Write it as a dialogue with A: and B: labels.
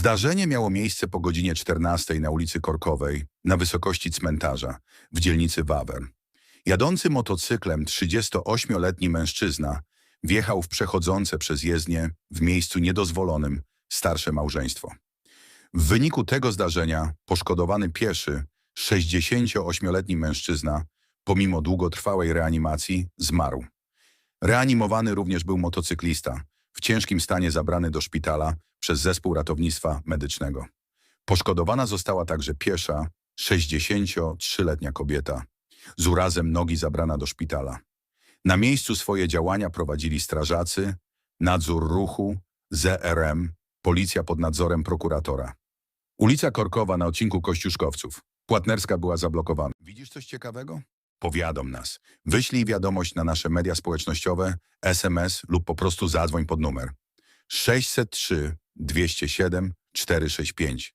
A: Zdarzenie miało miejsce po godzinie 14 na ulicy Korkowej na wysokości cmentarza w dzielnicy Wawern. Jadący motocyklem 38-letni mężczyzna wjechał w przechodzące przez jezdnię w miejscu niedozwolonym starsze małżeństwo. W wyniku tego zdarzenia poszkodowany pieszy, 68-letni mężczyzna, pomimo długotrwałej reanimacji, zmarł. Reanimowany również był motocyklista, w ciężkim stanie zabrany do szpitala przez zespół ratownictwa medycznego. Poszkodowana została także piesza, 63-letnia kobieta, z urazem nogi zabrana do szpitala. Na miejscu swoje działania prowadzili strażacy, nadzór ruchu, ZRM, policja pod nadzorem prokuratora. Ulica Korkowa na odcinku Kościuszkowców. Płatnerska była zablokowana. Widzisz coś ciekawego? Powiadom nas. Wyślij wiadomość na nasze media społecznościowe, SMS lub po prostu zadzwoń pod numer 603 207 465.